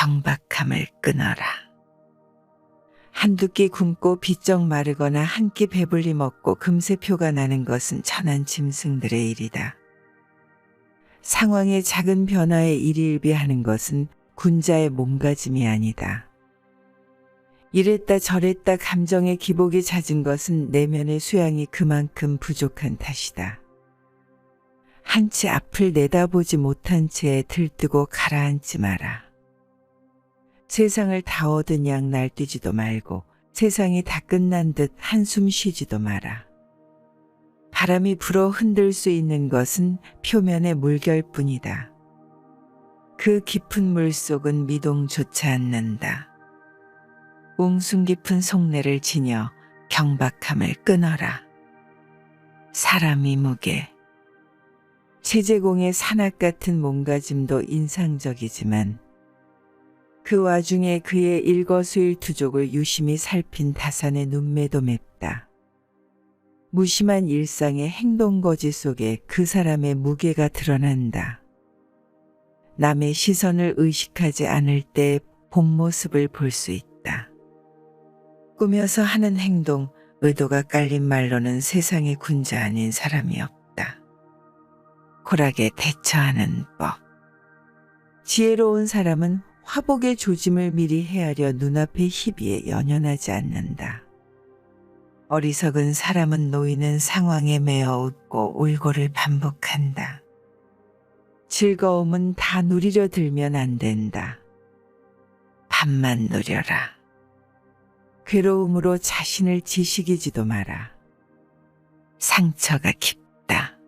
경박함을 끊어라. 한두 끼 굶고 비쩍 마르거나 한 끼 배불리 먹고 금세 표가 나는 것은 천한 짐승들의 일이다. 상황의 작은 변화에 일일비하는 것은 군자의 몸가짐이 아니다. 이랬다 저랬다 감정의 기복이 잦은 것은 내면의 수양이 그만큼 부족한 탓이다. 한치 앞을 내다보지 못한 채 들뜨고 가라앉지 마라. 세상을 다 얻은 양 날뛰지도 말고 세상이 다 끝난 듯 한숨 쉬지도 마라. 바람이 불어 흔들 수 있는 것은 표면의 물결뿐이다. 그 깊은 물 속은 미동조차 않는다. 웅숭 깊은 속내를 지녀 경박함을 끊어라. 사람이 무게. 세제공의 산악 같은 몸가짐도 인상적이지만 그 와중에 그의 일거수일투족을 유심히 살핀 다산의 눈매도 맵다. 무심한 일상의 행동거지 속에 그 사람의 무게가 드러난다. 남의 시선을 의식하지 않을 때 본 모습을 볼 수 있다. 꾸며서 하는 행동, 의도가 깔린 말로는 세상의 군자 아닌 사람이 없다. 쿨하게 대처하는 법. 지혜로운 사람은 화복의 조짐을 미리 헤아려 눈앞의 희비에 연연하지 않는다. 어리석은 사람은 놓이는 상황에 매어 웃고 울고를 반복한다. 즐거움은 다 누리려 들면 안 된다. 밥만 누려라. 괴로움으로 자신을 지식이지도 마라. 상처가 깊다.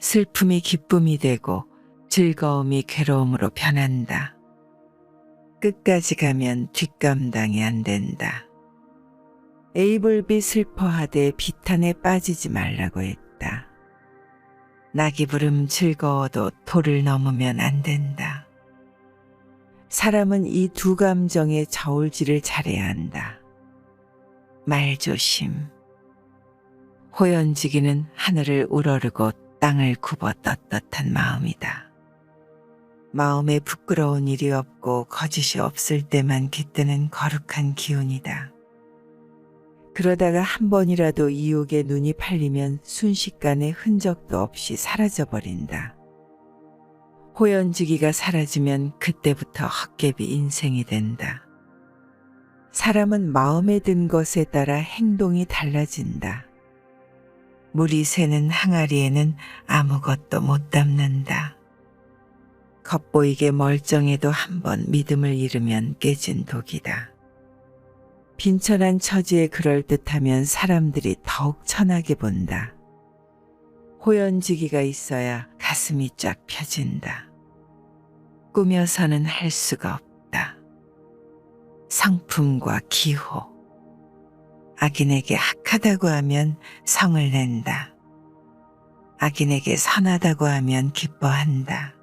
슬픔이 기쁨이 되고 즐거움이 괴로움으로 변한다. 끝까지 가면 뒷감당이 안 된다. 에이블비 슬퍼하되 비탄에 빠지지 말라고 했다. 낙이 부름 즐거워도 도를 넘으면 안 된다. 사람은 이 두 감정의 저울질을 잘해야 한다. 말조심. 호연지기는 하늘을 우러르고 땅을 굽어 떳떳한 마음이다. 마음에 부끄러운 일이 없고 거짓이 없을 때만 깃드는 거룩한 기운이다. 그러다가 한 번이라도 이욕의 눈이 팔리면 순식간에 흔적도 없이 사라져버린다. 호연지기가 사라지면 그때부터 헛개비 인생이 된다. 사람은 마음에 든 것에 따라 행동이 달라진다. 물이 새는 항아리에는 아무것도 못 담는다. 겉보이게 멀쩡해도 한번 믿음을 잃으면 깨진 독이다. 빈천한 처지에 그럴듯하면 사람들이 더욱 천하게 본다. 호연지기가 있어야 가슴이 쫙 펴진다. 꾸며서는 할 수가 없다. 성품과 기호. 악인에게 악하다고 하면 성을 낸다. 악인에게 선하다고 하면 기뻐한다.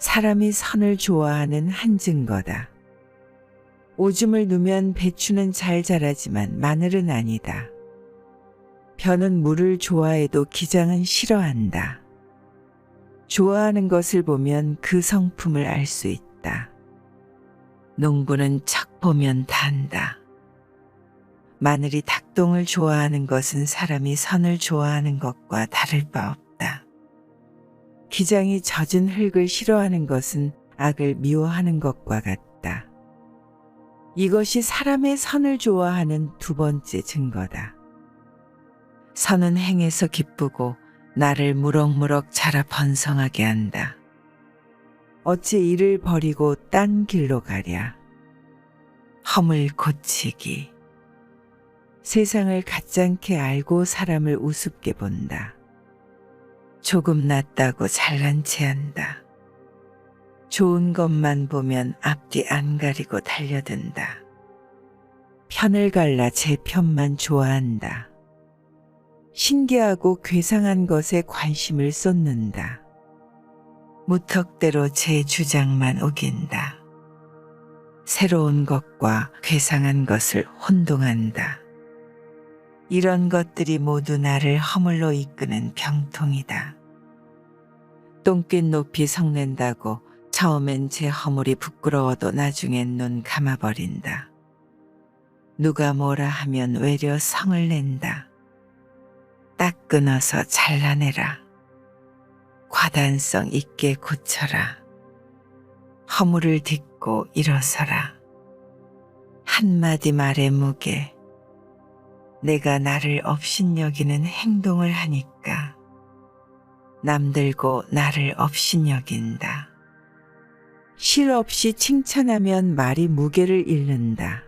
사람이 선을 좋아하는 한 증거다. 오줌을 누면 배추는 잘 자라지만 마늘은 아니다. 변은 물을 좋아해도 기장은 싫어한다. 좋아하는 것을 보면 그 성품을 알 수 있다. 농부는 척 보면 단다. 마늘이 닭똥을 좋아하는 것은 사람이 선을 좋아하는 것과 다를 바 없다. 기장이 젖은 흙을 싫어하는 것은 악을 미워하는 것과 같다. 이것이 사람의 선을 좋아하는 두 번째 증거다. 선은 행해서 기쁘고 나를 무럭무럭 자라 번성하게 한다. 어찌 이를 버리고 딴 길로 가랴. 허물 고치기. 세상을 가짠게 알고 사람을 우습게 본다. 조금 낫다고 잘난 체 한다. 좋은 것만 보면 앞뒤 안 가리고 달려든다. 편을 갈라 제 편만 좋아한다. 신기하고 괴상한 것에 관심을 쏟는다. 무턱대로 제 주장만 우긴다. 새로운 것과 괴상한 것을 혼동한다. 이런 것들이 모두 나를 허물로 이끄는 병통이다. 똥끝 높이 성낸다고 처음엔 제 허물이 부끄러워도 나중엔 눈 감아버린다. 누가 뭐라 하면 외려 성을 낸다. 딱 끊어서 잘라내라. 과단성 있게 고쳐라. 허물을 딛고 일어서라. 한마디 말의 무게. 내가 나를 업신여기는 행동을 하니까 남들고 나를 업신여긴다. 실 없이 칭찬하면 말이 무게를 잃는다.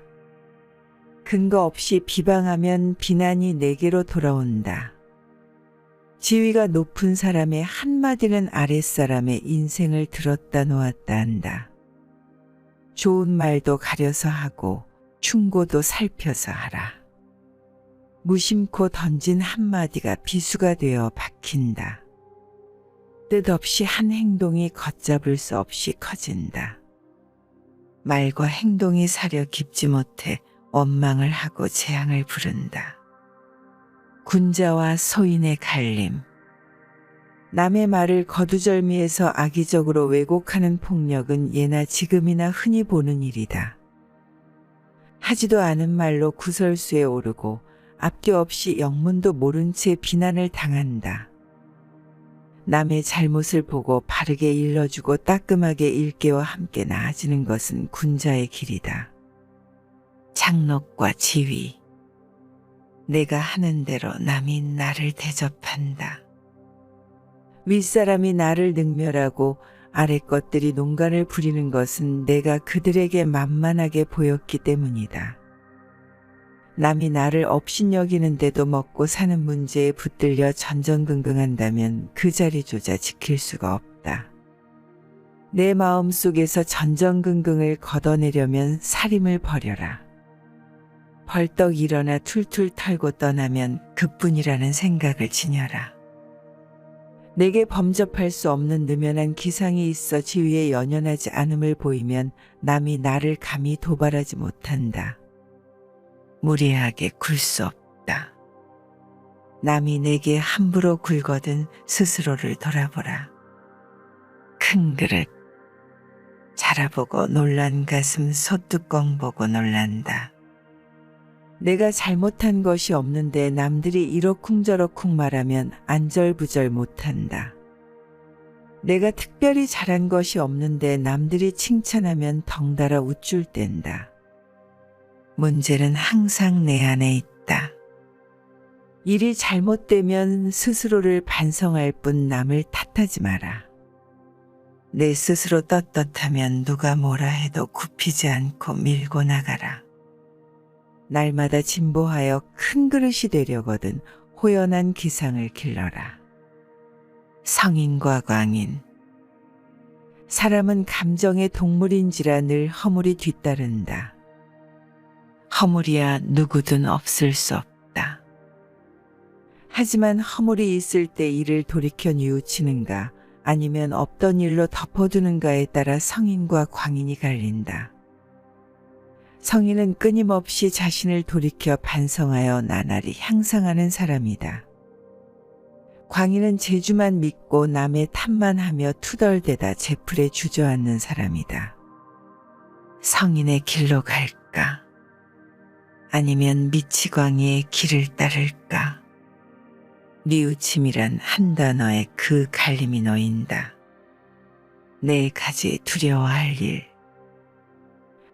근거 없이 비방하면 비난이 내게로 돌아온다. 지위가 높은 사람의 한마디는 아랫사람의 인생을 들었다 놓았다 한다. 좋은 말도 가려서 하고 충고도 살펴서 하라. 무심코 던진 한마디가 비수가 되어 박힌다. 뜻없이 한 행동이 걷잡을 수 없이 커진다. 말과 행동이 사려 깊지 못해 원망을 하고 재앙을 부른다. 군자와 소인의 갈림. 남의 말을 거두절미해서 악의적으로 왜곡하는 폭력은 예나 지금이나 흔히 보는 일이다. 하지도 않은 말로 구설수에 오르고 앞뒤 없이 영문도 모른 채 비난을 당한다. 남의 잘못을 보고 바르게 일러주고 따끔하게 일깨와 함께 나아지는 것은 군자의 길이다. 장록과 지위. 내가 하는 대로 남이 나를 대접한다. 윗사람이 나를 능멸하고 아래 것들이 농간을 부리는 것은 내가 그들에게 만만하게 보였기 때문이다. 남이 나를 업신여기는데도 먹고 사는 문제에 붙들려 전전긍긍한다면 그 자리조차 지킬 수가 없다. 내 마음 속에서 전전긍긍을 걷어내려면 살림을 버려라. 벌떡 일어나 툴툴 털고 떠나면 그뿐이라는 생각을 지녀라. 내게 범접할 수 없는 느면한 기상이 있어 지위에 연연하지 않음을 보이면 남이 나를 감히 도발하지 못한다. 무리하게 굴 수 없다. 남이 내게 함부로 굴거든 스스로를 돌아보라. 큰 그릇. 자라보고 놀란 가슴 소뚜껑 보고 놀란다. 내가 잘못한 것이 없는데 남들이 이러쿵저러쿵 말하면 안절부절 못한다. 내가 특별히 잘한 것이 없는데 남들이 칭찬하면 덩달아 우쭐 댄다. 문제는 항상 내 안에 있다. 일이 잘못되면 스스로를 반성할 뿐 남을 탓하지 마라. 내 스스로 떳떳하면 누가 뭐라 해도 굽히지 않고 밀고 나가라. 날마다 진보하여 큰 그릇이 되려거든 호연한 기상을 길러라. 성인과 광인. 사람은 감정의 동물인지라 늘 허물이 뒤따른다. 허물이야 누구든 없을 수 없다. 하지만 허물이 있을 때 이를 돌이켜 뉘우치는가 아니면 없던 일로 덮어두는가에 따라 성인과 광인이 갈린다. 성인은 끊임없이 자신을 돌이켜 반성하여 나날이 향상하는 사람이다. 광인은 재주만 믿고 남의 탓만 하며 투덜대다 제풀에 주저앉는 사람이다. 성인의 길로 갈까? 아니면 미치광이의 길을 따를까? 뉘우침이란 한 단어에 그 갈림이 놓인다. 네 가지 두려워할 일.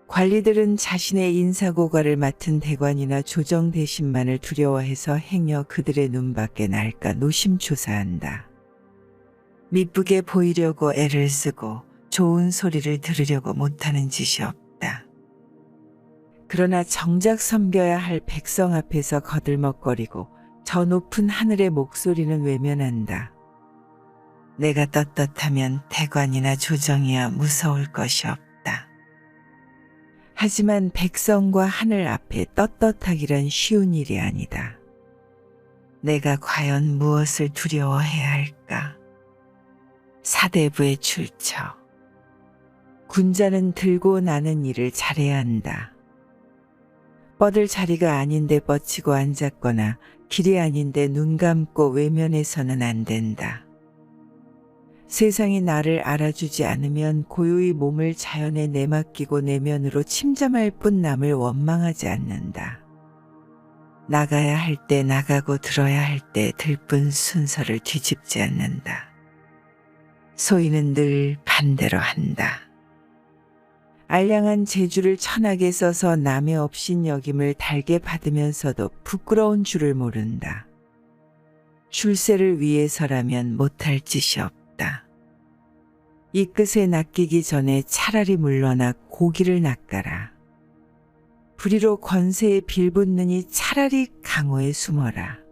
관리들은 자신의 인사고과를 맡은 대관이나 조정 대신만을 두려워해서 행여 그들의 눈 밖에 날까 노심초사한다. 미쁘게 보이려고 애를 쓰고 좋은 소리를 들으려고 못하는 짓이 없다. 그러나 정작 섬겨야 할 백성 앞에서 거들먹거리고 저 높은 하늘의 목소리는 외면한다. 내가 떳떳하면 대관이나 조정이야 무서울 것이 없다. 하지만 백성과 하늘 앞에 떳떳하기란 쉬운 일이 아니다. 내가 과연 무엇을 두려워해야 할까? 사대부의 출처. 군자는 들고 나는 일을 잘해야 한다. 뻗을 자리가 아닌데 뻗치고 앉았거나 길이 아닌데 눈 감고 외면해서는 안 된다. 세상이 나를 알아주지 않으면 고요히 몸을 자연에 내맡기고 내면으로 침잠할 뿐 남을 원망하지 않는다. 나가야 할 때 나가고 들어야 할 때 들뿐 순서를 뒤집지 않는다. 소인은 늘 반대로 한다. 알량한 재주를 천하게 써서 남의 없인 여김을 달게 받으면서도 부끄러운 줄을 모른다. 출세를 위해서라면 못할 짓이 없다. 이 끝에 낚이기 전에 차라리 물러나 고기를 낚아라. 불의로 권세에 빌붙느니 차라리 강호에 숨어라.